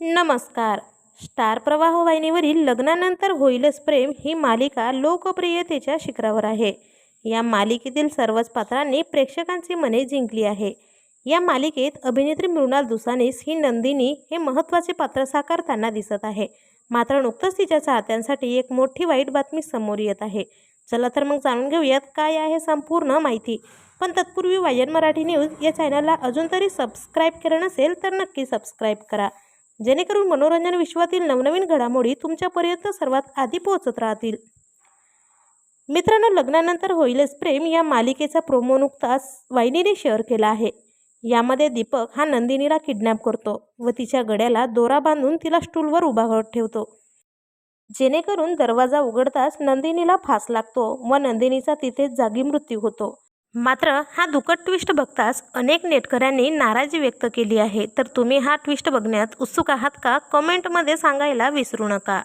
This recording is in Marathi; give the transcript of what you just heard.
नमस्कार. स्टार प्रवाह वाहिनीवरील लग्नानंतर होईलच प्रेम ही मालिका लोकप्रियतेच्या शिखरावर आहे. या मालिकेतील सर्वच पात्रांनी प्रेक्षकांची मने जिंकली आहे. या मालिकेत अभिनेत्री मृणाल दुसानीस ही नंदिनी हे महत्त्वाचे पात्र साकारताना दिसत आहे. मात्र नुकतंच तिच्या चाहत्यांसाठी एक मोठी वाईट बातमी समोर येत आहे. चला तर मग जाणून घेऊयात काय आहे संपूर्ण माहिती. पण तत्पूर्वी वायन मराठी न्यूज या चॅनलला अजून तरी सबस्क्राईब केलं नसेल तर नक्की सबस्क्राईब करा. जेणेकरून मनोरंजन विश्वातील नवनवीन घडामोडी तुमच्यापर्यंत सर्वात आधी पोहोचत राहतील. मित्रांनो लग्नानंतर होईलच प्रेम या मालिकेचा प्रोमो नुकताच वाहिनीने शेअर केला आहे. यामध्ये दीपक हा नंदिनीला किडनॅप करतो व तिच्या गड्याला दोरा बांधून तिला स्टूलवर उभा करत ठेवतो. जेणेकरून दरवाजा उघडताच नंदिनीला फास लागतो व नंदिनीचा तिथेच जागी मृत्यू होतो. मात्र हा दुकट ट्विस्ट बघताच अनेक नेटकऱ्यांनी नाराजी व्यक्त केली आहे. तर तुम्ही हा ट्विस्ट बघण्यात उत्सुक आहात का? कमेंटमध्ये सांगायला विसरू नका.